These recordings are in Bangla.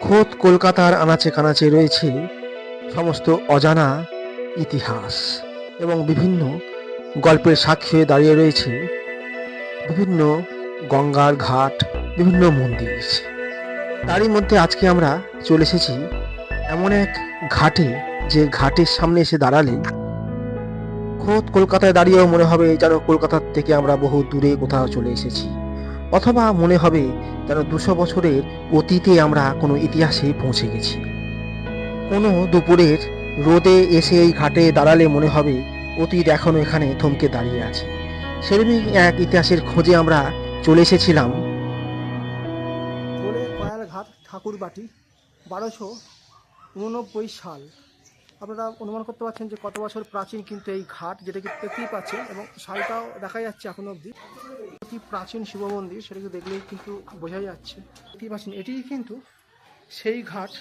খোদ কলকাতার আনাচে কানাচে রয়েছে সমস্ত অজানা ইতিহাস এবং বিভিন্ন গল্পের সাক্ষী হয়ে দাঁড়িয়ে রয়েছে বিভিন্ন গঙ্গার ঘাট, বিভিন্ন মন্দির। তারই মধ্যে আজকে আমরা চলে এসেছি এমন এক ঘাটে, যে ঘাটের সামনে এসে দাঁড়ালে খোদ কলকাতায় দাঁড়িয়েও মনে হবে যেন কলকাতার থেকে আমরা বহু দূরে কোথাও চলে এসেছি। অথবা মনে হবে যেন দুশো বছরের অতীতে আমরা কোনো ইতিহাসে পৌঁছে গেছি। কোনো দুপুরের রোদে এসে এই ঘাটে দাঁড়ালে মনে হবে অতীত এখনও এখানে থমকে দাঁড়িয়ে আছে। সেরকমই এক ইতিহাসের খোঁজে আমরা চলে এসেছিলাম। কয়ালঘাট ঠাকুরবাটি, বারোশো উননব্বই সাল। আপনারা অনুমান করতে পারছেন যে কত বছর প্রাচীন কিন্তু এই ঘাট যেটাকে দেখতেই পাচ্ছেন এবং সালটাও দেখা যাচ্ছে এখনও অবধি। অতি প্রাচীন শিব মন্দির সেটাকে দেখলেই কিন্তু বোঝা যাচ্ছে। দেখতেই পাচ্ছেন এটি কিন্তু সেই ঘাট।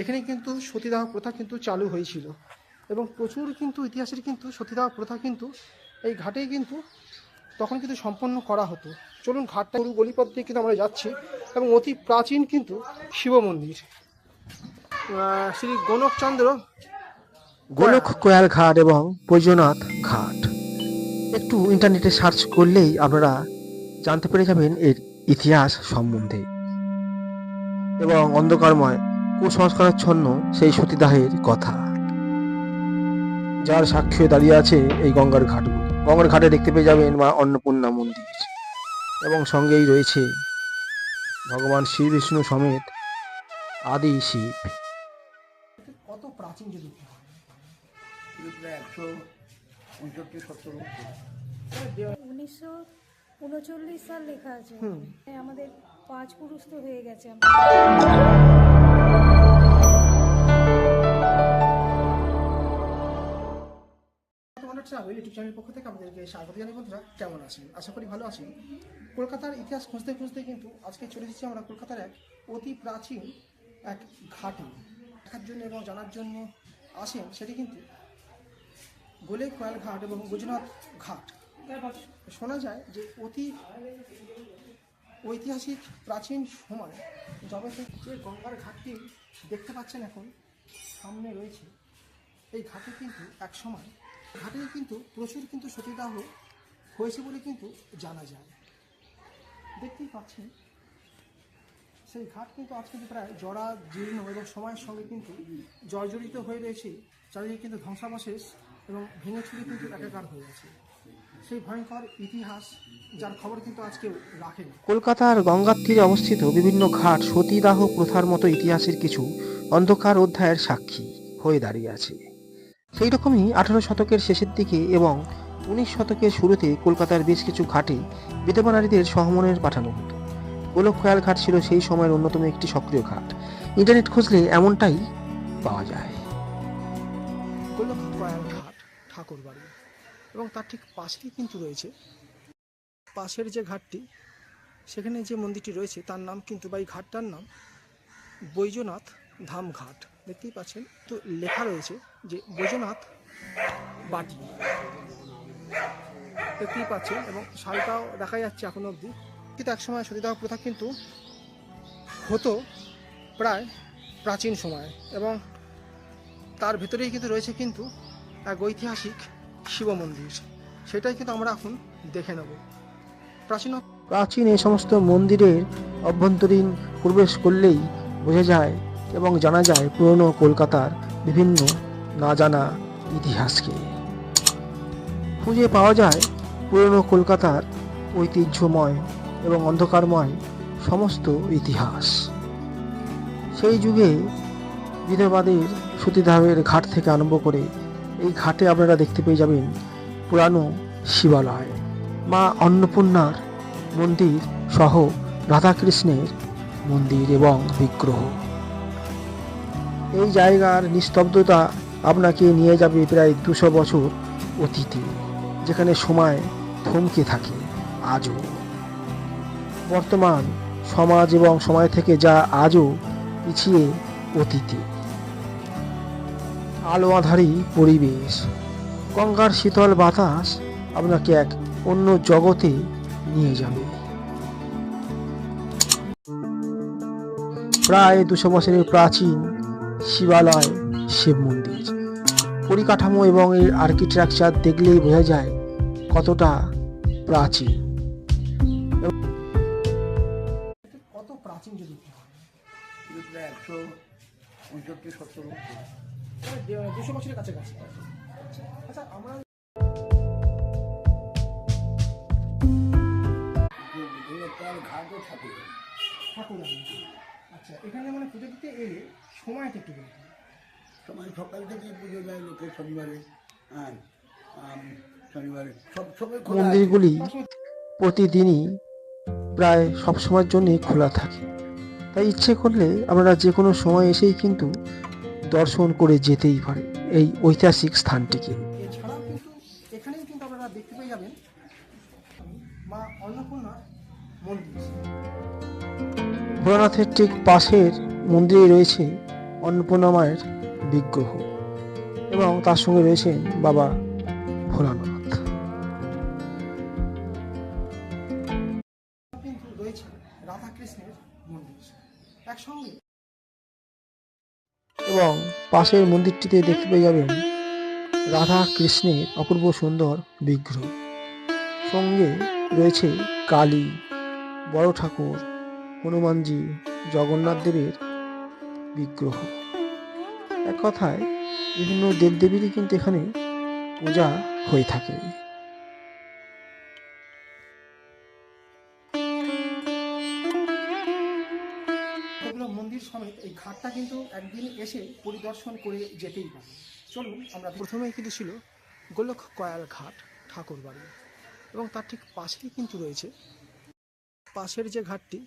এখানে কিন্তু সতীদাহ প্রথা কিন্তু চালু হয়েছিল এবং প্রচুর কিন্তু ইতিহাসের কিন্তু সতীদাহ প্রথা কিন্তু এই ঘাটেই কিন্তু তখন কিন্তু সম্পন্ন করা হতো। চলুন ঘাটটা গরু গলিপথ দিয়ে কিন্তু আমরা যাচ্ছি এবং অতি প্রাচীন কিন্তু শিব মন্দির। শ্রী গণকচন্দ্র গোলক কোয়াল ঘাট এবং বৈদ্যনাথ ঘাট। একটু ইন্টারনেটে সার্চ করলেই আপনারা জানতে পেরে যাবেন এর ইতিহাস সম্বন্ধে। এবং অন্ধকারময় কুসংস্কারাচ্ছন্ন সেই সতীদাহের কথা যার সাক্ষী দাঁড়িয়ে আছে এই গঙ্গার ঘাটগুলো। গঙ্গার ঘাটে দেখতে পেয়ে যাবেন মা অন্নপূর্ণা মন্দির এবং সঙ্গেই রয়েছে ভগবান শ্রী বিষ্ণু সমেত আদি শিব। কত প্রাচীন যদি প্রায় একশো পঁয়ষট্টি সত্তর উনিশশো উনচল্লিশ সাল লেখা আছে। আমাদের পাঁচ পুরুষ তো হয়ে গেছে ট্রাভেল ইউটিউব চ্যানেলের পক্ষ থেকে আমাদেরকে স্বাগত জানাই বন্ধুরা। কেমন আছেন? আশা করি ভালো আছেন। কলকাতার ইতিহাস খুঁজতে খুঁজতে কিন্তু আজকে চলে এসেছি আমরা কলকাতার এক অতি প্রাচীন এক ঘাটে। দেখার জন্য এবং জানার জন্য আসেন সেটি কিন্তু গোলে কয়াল ঘাট এবং গুজরাট ঘাট। শোনা যায় যে অতি ঐতিহাসিক প্রাচীন সময় যবে যে গঙ্গার ঘাটটি দেখতে পাচ্ছেন এখন, সামনে রয়েছে। এই ঘাটে কিন্তু এক সময়, ঘাটে কিন্তু প্রচুর কিন্তু সতীদাহ হয়েছে বলে কিন্তু জানা যায়। দেখতেই পাচ্ছেন, সেই ঘাট কিন্তু আজ কিন্তু প্রায় জরা জীর্ণ এবং সময়ের সঙ্গে কিন্তু জর্জরিত হয়ে রয়েছে। চারিদিকে কিন্তু ধ্বংসাবশেষ এবং ভেঙে চুরে কিন্তু একাকার হয়ে গেছে। সেই ভয়ঙ্কর ইতিহাস যার খবর কিন্তু আজকেও রাখেন। কলকাতার গঙ্গার তীরে অবস্থিত বিভিন্ন ঘাট সতীদাহ প্রথার মতো ইতিহাসের কিছু অন্ধকার অধ্যায়ের সাক্ষী হয়ে দাঁড়িয়ে আছে। সেই রকমই আঠারো শতকের শেষের দিকে এবং উনিশ শতকের শুরুতে কলকাতার বেশ কিছু ঘাটে বিধবা নারীদের সহমনের পাঠানো হতো। গোলক খয়াল ঘাট ছিল সেই সময়ের অন্যতম একটি সক্রিয় ঘাট। ইন্টারনেট খুঁজলে এমনটাই পাওয়া যায়। ঠাকুর বাড়ি। এবং তার ঠিক পাশেই কিন্তু রয়েছে, পাশের যে ঘাটটি, সেখানে যে মন্দিরটি রয়েছে, তার নাম কিন্তু বা এই ঘাটটার নাম বৈজনাথ ধাম ঘাট। দেখতেই পাচ্ছেন, তো লেখা রয়েছে যে বৈজনাথ বাটি। দেখতেই পাচ্ছেন, এবং শালটাও দেখা যাচ্ছে এখন অবধি। কিন্তু একসময় সতীদাহ প্রথা কিন্তু হতো প্রায় প্রাচীন সময়, এবং তার ভেতরেই কিন্তু রয়েছে কিন্তু এক ঐতিহাসিক শিব মন্দির। সেটাই কিন্তু আমরা এখন দেখে নেব। প্রাচীন প্রাচীন এই সমস্ত মন্দিরের অভ্যন্তরীণ প্রবেশ করলেই বোঝা যায় এবং জানা যায় পুরনো কলকাতার বিভিন্ন না জানা ইতিহাসকে। খুঁজে পাওয়া যায় পুরনো কলকাতার ঐতিহ্যময় এবং অন্ধকারময় সমস্ত ইতিহাস। সেই যুগে বিধবাদের সতীদাহের ঘাট থেকে আরম্ভ করে এই ঘাটে আপনারা দেখতে পেয়ে যাবেন পুরানো শিবালয়। মা অন্নপূর্ণার মন্দির সহ রাধাকৃষ্ণের মন্দির এবং বিগ্রহ। এই জায়গার নিস্তব্ধতা আপনাকে নিয়ে যাবে প্রায় দুশো বছর অতীতে, যেখানে সময় থমকে থাকে আজও। বর্তমান সমাজ এবং সময় থেকে যা আজও পিছিয়ে অতীতে। আলো পরিবেশ। গঙ্গার শীতল বাতাস আপনাকে এক অন্য জগতে নিয়ে যাবে। প্রায় দুশো বছরের প্রাচীন শিবালয়, শিব মন্দির। পরিকাঠামো এবং এর আর্কিটেকচার দেখলেই বোঝা যায় কতটা প্রাচীন। কাছাকাছি আচ্ছা আমরা ঘাটও থাকে ঠাকুরানি আচ্ছা এখানে মানে পুজো দিতে এলে সময়টা একটু বলুন। সময় সকাল থেকেই পুজো দেয় লোকে শনিবারে শনিবারে সব সময় মন্দিরগুলি প্রতিদিনই প্রায় সব সময়ের জন্যই খোলা থাকে। তাই ইচ্ছে করলে আপনারা যে কোনো সময় এসেই কিন্তু দর্শন করে যেতেই পারে। এই ঐতিহাসিক স্থানটিকে। এছাড়াও কিন্তু এখানেই কিন্তু আপনারা দেখতে পেয়ে যাবেন মা অন্নপূর্ণার মন্দির। ভোলানাথের ঠিক পাশের মন্দিরে রয়েছে অন্নপূর্ণা মায়ের বিগ্রহ এবং তার সঙ্গে রয়েছেন বাবা ভোলানাথ। কিন্তু রয়েছে রাধাকৃষ্ণের মন্দির। একসঙ্গে এবং পাশের মন্দিরটিতে দেখতে পেয়ে যাবেন রাধা কৃষ্ণের অপূর্ব সুন্দর বিগ্রহ। সঙ্গে রয়েছে কালী, বড় ঠাকুর, হনুমানজি, জগন্নাথ দেবের বিগ্রহ। এক কথায় বিভিন্ন দেবদেবীরই কিন্তু এখানে পূজা হয়ে থাকে। এসে পরিদর্শন করে যেতেই পারে। চলুন আমরা প্রথমেই কিন্তু ছিল গোলক কয়াল ঘাট ঠাকুর বাড়ি এবং তার ঠিক পাশেই কিন্তু রয়েছে। পাশের যে ঘাটটি,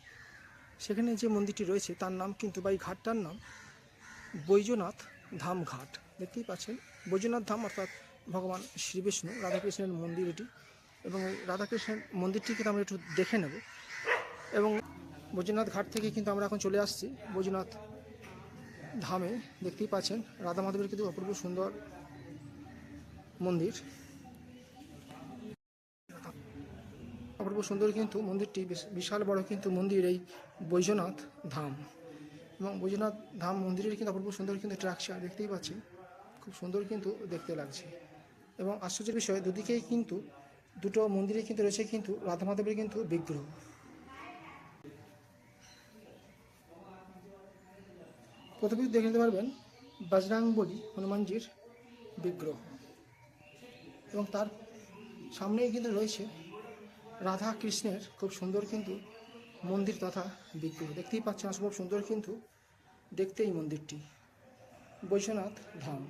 সেখানে যে মন্দিরটি রয়েছে, তার নাম কিন্তু বা এই ঘাটটার নাম বৈজনাথ ধাম ঘাট। দেখতেই পাচ্ছেন, বৈজনাথ ধাম অর্থাৎ ভগবান শ্রী বিষ্ণু, রাধাকৃষ্ণের মন্দির এটি। এবং রাধাকৃষ্ণের মন্দিরটি কিন্তু আমরা একটু দেখে নেব। এবং বৈদ্যনাথ ঘাট থেকে কিন্তু আমরা এখন চলে আসছি। বৈদ্যনাথ ধামে দেখতেই পাচ্ছেন রাধা মাধবের কিন্তু অপূর্ব সুন্দর মন্দির। অপূর্ব সুন্দর কিন্তু মন্দিরটি, বিশ- বিশাল বড় কিন্তু মন্দির এই বৈদ্যনাথ ধাম। এবং বৈদ্যনাথ ধাম মন্দিরের কিন্তু অপূর্ব সুন্দর কিন্তু ট্রাকচার দেখতেই পাচ্ছি খুব সুন্দর কিন্তু দেখতে লাগছে। এবং আশ্চর্যের বিষয়, দুদিকেই কিন্তু দুটো মন্দিরে কিন্তু রয়েছে কিন্তু রাধা মাধবের কিন্তু বিগ্রহ। প্রথমে দেখে নিতে পারবেন বজরাংবলী হনুমানজির বিগ্রহ। এবং তার সামনেই কিন্তু রয়েছে রাধা কৃষ্ণের খুব সুন্দর কিন্তু মন্দির তথা বিগ্রহ। দেখতেই পাচ্ছেন খুব সুন্দর কিন্তু দেখতে এই মন্দিরটি। বৈশ্বনাথ ধাম।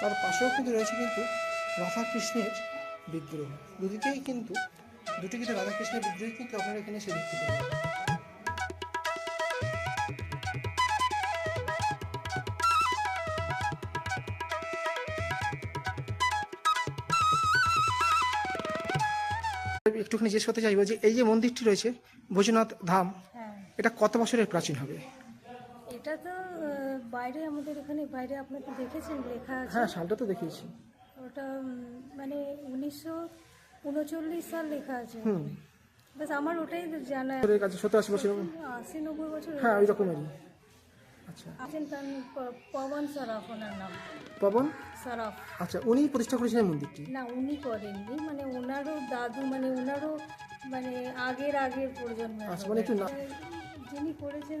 তার পাশেও কিন্তু রয়েছে কিন্তু রাধাকৃষ্ণের বিগ্রহ দুদিকেই কিন্তু দুটি কিন্তু রাধাকৃষ্ণের বিগ্রহই কিন্তু আপনারা এখানে এসে দেখতে পাবেন একটুখানি জিজ্ঞেস করতে চাইব যে এই যে মন্দিরটি রয়েছে ভোজনাথ ধাম হ্যাঁ। এটা কত বছরের প্রাচীন হবে? এটা তো বাইরে আমাদের এখানে বাইরে আপনারা দেখেছেন লেখা আছে। হ্যাঁ সালটা তো দেখিয়েছি। ওটা মানে উনিশশো উনচল্লিশ সাল লেখা আছে। হুম। বাস আমার ওটাই জানা। বছরের কাছে সত্তর আশি বছর আশি নব্বই বছর হ্যাঁ ওই রকমেরই আচ্ছা। আছেন তার পবন সরাফ ওনার নাম। পবন? সরাফ। আচ্ছা উনি প্রতিষ্ঠা করেছিলেন মন্দিরটি? না উনি করেননি। মানে ওনারও দাদু মানে ওনারও মানে আগের আগের প্রজন্মের আচ্ছা, মানে একটু না- যিনি করেছেন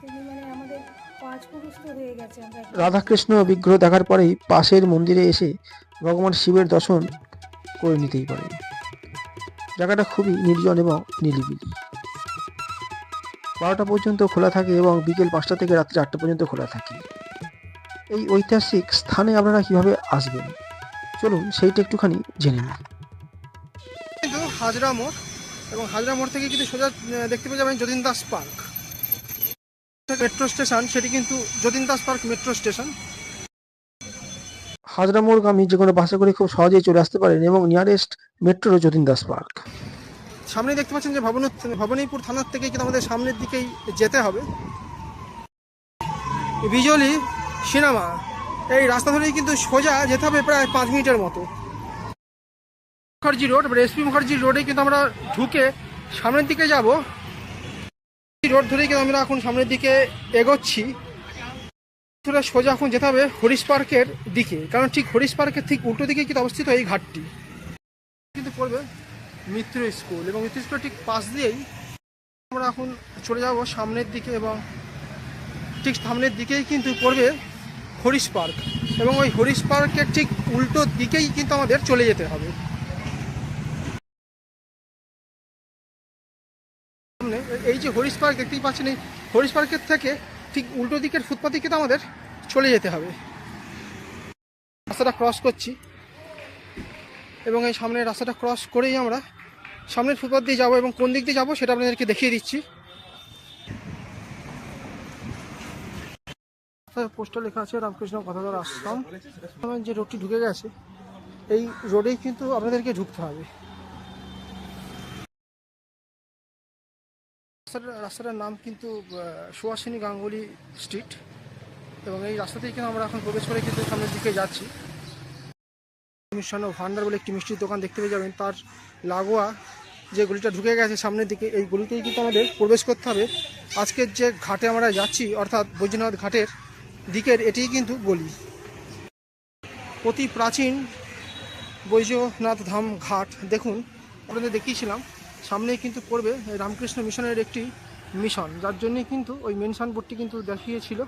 তিনি মানে আমাদের পাঁচ পুরুষ তো হয়ে গেছে রাধাকৃষ্ণ বিগ্রহ দেখার পরেই পাশের মন্দিরে এসে ভগবান শিবের দর্শন করে নিতেই পারেন জায়গাটা খুবই নির্জন এবং নিলিবিলি বারোটা পর্যন্ত খোলা থাকে এবং বিকেল পাঁচটা থেকে রাত্রি আটটা পর্যন্ত খোলা থাকে। এই ঐতিহাসিক স্থানে আপনারা কীভাবে আসবেন? চলুন সেইটা একটুখানি জেনে নিন হাজরা মোড় এবং হাজরা মোড় থেকে কিন্তু সোজা দেখতে পেয়ে যাবেন Jatin Das park. Metro station সেটি কিন্তু Jatin Das park metro station. Hazra মোড়গামী যে কোনো বাসে করে খুব সহজেই চলে আসতে পারেন এবং nearest metro Jatin Das park. সামনে দেখতে পাচ্ছেন যে ভবন ভবনীপুর থানার থেকে কিন্তু আমাদের সামনের দিকেই যেতে হবে। বিজলি সিনেমা এই রাস্তা ধরেই কিন্তু সোজা যেতে হবে প্রায় পাঁচ মিনিটের মতো। মুখার্জি রোড এসপি মুখার্জি রোডে কিন্তু আমরা ঢুকে সামনের দিকে যাব। রোড ধরেই কিন্তু আমরা এখন সামনের দিকে এগোচ্ছি। সোজা এখন যেতে হবে হরিশ পার্কের দিকে, কারণ ঠিক হরিশ পার্কের ঠিক উল্টো দিকে কিন্তু অবস্থিত এই ঘাটটি। কিন্তু পড়বে মিত্র স্কুল এবং মিত্র স্কুলের ঠিক পাশ দিয়েই আমরা এখন চলে যাব সামনের দিকে এবং ঠিক সামনের দিকেই কিন্তু পড়বে হরিশ পার্ক এবং ওই হরিশ পার্কের ঠিক উল্টো দিকেই কিন্তু আমাদের চলে যেতে হবে। এই যে হরিশ পার্ক দেখতেই পাচ্ছেন, এই হরিশ পার্কের থেকে ঠিক উল্টো দিকের ফুটপাতে কিন্তু আমাদের চলে যেতে হবে। রাস্তাটা ক্রস করছি। এবং এই সামনের রাস্তাটা ক্রস করেই আমরা সামনের ফুটপাথ দিয়ে যাব এবং কোন দিক দিয়ে যাব সেটা আপনাদেরকে দেখিয়ে দিচ্ছি। পোস্টার লেখা আছে, রামকৃষ্ণ কথাধর আশ্রম। যে রোডটি ঢুকে গেছে, এই রোডেই কিন্তু আপনাদেরকে ঢুকতে হবে। রাস্তাটার নাম কিন্তু সুহাসিনী গাঙ্গুলি স্ট্রিট এবং এই রাস্তাতেই কিন্তু আমরা এখন প্রবেশ করে কিন্তু সামনের দিকে যাচ্ছি। মিষ্টান্ন ভান্ডার বলে একটি মিষ্টির দোকান দেখতে পেয়ে যাবেন। তার লাগোয়া যে গলিটা ঢুকে গেছে সামনের দিকে, এই গলিতেই কিন্তু আমাদের প্রবেশ করতে হবে। আজকের যে ঘাটে আমরা যাচ্ছি, অর্থাৎ বৈদ্যনাথ ঘাটের দিকের, এটিই কিন্তু গলি। অতি প্রাচীন বৈদ্যনাথ ধাম ঘাট, দেখুন, আপনাদের দেখিয়েছিলাম। সামনেই কিন্তু পড়বে রামকৃষ্ণ মিশনের একটি মিশন, যার জন্যই কিন্তু ওই মেনশন বোর্ডটি কিন্তু দেখিয়েছিল।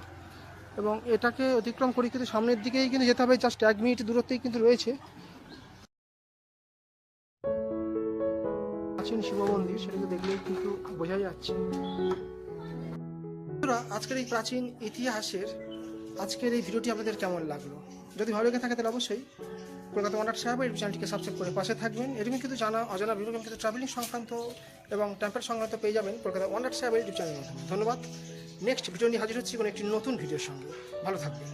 এবং এটাকে অতিক্রম করে কিন্তু সামনের দিকেই কিন্তু যেতে হবে জাস্ট এক মিনিট দূরত্বেই কিন্তু রয়েছে। প্রাচীন শিব মন্দির সেটাকে দেখলেই কিন্তু বোঝা যাচ্ছে। আজকের এই প্রাচীন ইতিহাসের আজকের এই ভিডিওটি আপনাদের কেমন লাগল? যদি ভালো লেগে থাকে তাহলে অবশ্যই কলকাতা ওয়ান্ডার এই চ্যানেলটিকে সাবস্ক্রাইব করে পাশে থাকবেন। এরকম কিন্তু জানা, অজানা বিভিন্ন কিন্তু ট্রাভেলিং সংক্রান্ত এবং টেম্পার সংক্রান্ত পেয়ে যাবেন কলকাতা ওয়ান্ডার সাহেব ইউটিউব চ্যানেলের মাধ্যমে। ধন্যবাদ। নেক্সট ভিডিও নিয়ে হাজির হচ্ছি কোনো একটি নতুন ভিডিওর সঙ্গে। ভালো থাকবেন।